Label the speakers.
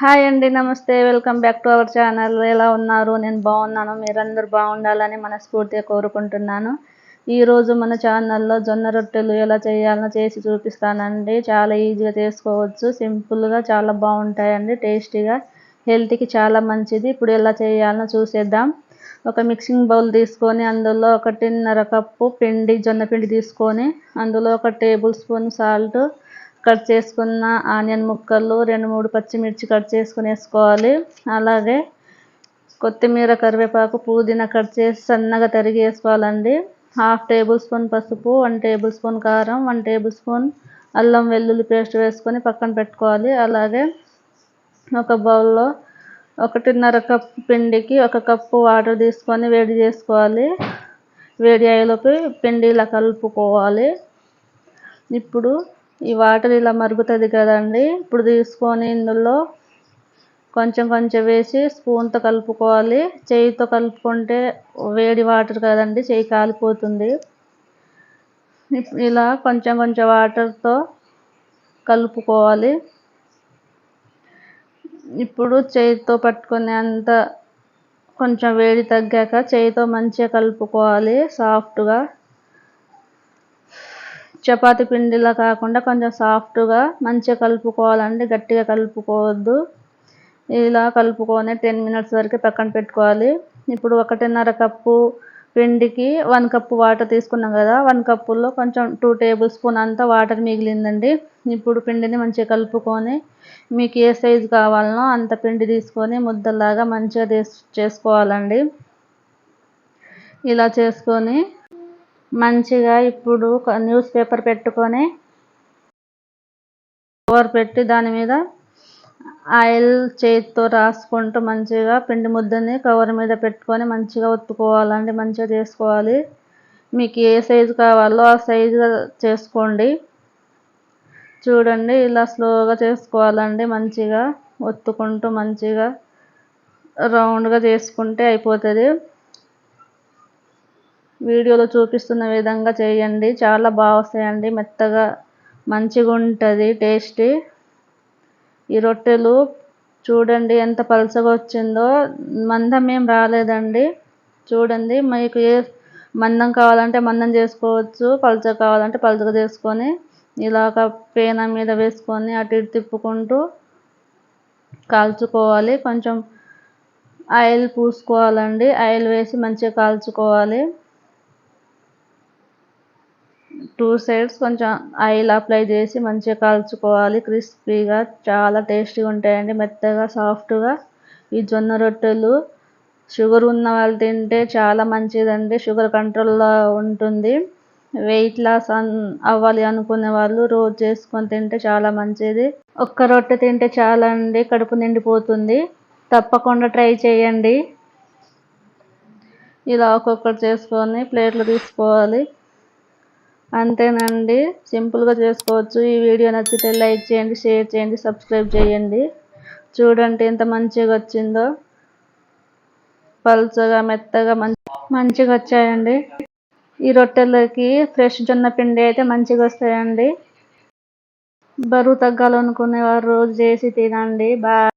Speaker 1: hi అండి నమస్తే welcome back to our channel ఎలా ఉన్నారు నేను బాగున్నాను మీరందరూ బాగుండాలని మనస్ఫూర్తిగా కోరుకుంటున్నాను ఈరోజు మన ఛానల్లో జొన్న రొట్టెలు ఎలా చేయాలో చేసి చూపిస్తానండి చాలా ఈజీగా చేసుకోవచ్చు సింపుల్గా చాలా బాగుంటాయండి టేస్టీగా హెల్త్కి చాలా మంచిది ఇప్పుడు ఎలా చేయాలో చూసేద్దాం ఒక మిక్సింగ్ బౌల్ తీసుకొని అందులో ఒకటిన్నర కప్పు పిండి జొన్న పిండి తీసుకొని అందులో ఒక టేబుల్ స్పూన్ సాల్ట్ కట్ చేసుకున్న ఆనియన్ ముక్కలు రెండు మూడు పచ్చిమిర్చి కట్ చేసుకుని వేసుకోవాలి అలాగే కొత్తిమీర కరివేపాకు పుదీనా కట్ చేసి సన్నగా తరిగి వేసుకోవాలండి హాఫ్ టేబుల్ స్పూన్ పసుపు వన్ టేబుల్ స్పూన్ కారం వన్ టేబుల్ స్పూన్ అల్లం వెల్లుల్లి పేస్ట్ వేసుకొని పక్కన పెట్టుకోవాలి అలాగే ఒక బౌల్లో ఒకటిన్నర కప్ పిండికి ఒక కప్పు వాటర్ తీసుకొని వేడి చేసుకోవాలి వేడి అయ్యేలోపు పిండి ఇలా కలుపుకోవాలి ఇప్పుడు ఈ వాటర్ ఇలా మరుగుతుంది కదండి ఇప్పుడు తీసుకొని ఇందులో కొంచెం కొంచెం వేసి స్పూన్తో కలుపుకోవాలి చేయితో కలుపుకుంటే వేడి వాటర్ కదండి చేయి కాలిపోతుంది ఇలా కొంచెం కొంచెం వాటర్తో కలుపుకోవాలి ఇప్పుడు చేయితో పట్టుకునే అంత కొంచెం వేడి తగ్గాక చేయితో మంచిగా కలుపుకోవాలి సాఫ్ట్గా చపాతి పిండిలా కాకుండా కొంచెం సాఫ్ట్గా మంచిగా కలుపుకోవాలండి గట్టిగా కలుపుకోవద్దు ఇలా కలుపుకొని టెన్ మినిట్స్ వరకు పక్కన పెట్టుకోవాలి ఇప్పుడు ఒకటిన్నర కప్పు పిండికి వన్ కప్పు వాటర్ తీసుకున్నాం కదా వన్ కప్పులో కొంచెం టూ టేబుల్ స్పూన్ అంతా వాటర్ మిగిలిందండి ఇప్పుడు పిండిని మంచిగా కలుపుకొని మీకు ఏ సైజు కావాలనో అంత పిండి తీసుకొని ముద్దలాగా మంచిగా చేసుకోవాలండి ఇలా చేసుకొని మంచిగా ఇప్పుడు న్యూస్ పేపర్ పెట్టుకొని కూర పెట్టి దాని మీద ఆయిల్ చేతితో రాసుకుంటూ మంచిగా పిండి ముద్దని కవర్ మీద పెట్టుకొని మంచిగా ఒత్తుకోవాలండి మంచిగా చేసుకోవాలి మీకు ఏ సైజు కావాలో ఆ సైజు చేసుకోండి చూడండి ఇలా స్లోగా చేసుకోవాలండి మంచిగా ఒత్తుకుంటూ మంచిగా రౌండ్గా చేసుకుంటే అయిపోతుంది వీడియోలో చూపిస్తున్న విధంగా చేయండి చాలా బాగా వస్తాయండి మెత్తగా మంచిగా ఉంటుంది టేస్టీ ఈ రొట్టెలు చూడండి ఎంత పలుసగా వచ్చిందో మందమేం రాలేదండి చూడండి మీకు ఏ మందం కావాలంటే మందం చేసుకోవచ్చు పలుచ కావాలంటే పలుచగా చేసుకొని ఇలా ఒక పేన మీద వేసుకొని అటు ఇటు తిప్పుకుంటూ కాల్చుకోవాలి కొంచెం ఆయిల్ పూసుకోవాలండి ఆయిల్ వేసి మంచిగా కాల్చుకోవాలి టూ సైడ్స్ కొంచెం ఆయిల్ అప్లై చేసి మంచిగా కాల్చుకోవాలి క్రిస్పీగా చాలా టేస్టీగా ఉంటాయండి మెత్తగా సాఫ్ట్గా ఈ జొన్న రొట్టెలు షుగర్ ఉన్న వాళ్ళు తింటే చాలా మంచిదండి షుగర్ కంట్రోల్లో ఉంటుంది వెయిట్ లాస్ అన్ అవ్వాలి అనుకునే వాళ్ళు రోజు చేసుకొని తింటే చాలా మంచిది ఒక్క రొట్టె తింటే చాలా అండి కడుపు నిండిపోతుంది తప్పకుండా ట్రై చేయండి ఇలా ఒక్కొక్కటి చేసుకొని ప్లేట్లు తీసుకోవాలి అంతేనండి సింపుల్గా చేసుకోవచ్చు ఈ వీడియో నచ్చితే లైక్ చేయండి షేర్ చేయండి సబ్స్క్రైబ్ చేయండి చూడండి ఎంత మంచిగా వచ్చిందో పల్చగా మెత్తగా మంచిగా వచ్చాయండి ఈ రొట్టెలకి ఫ్రెష్ జొన్న పిండి అయితే మంచిగా వస్తాయండి బరువు తగ్గాలనుకునే వారు రోజు చేసి తినండి బాగా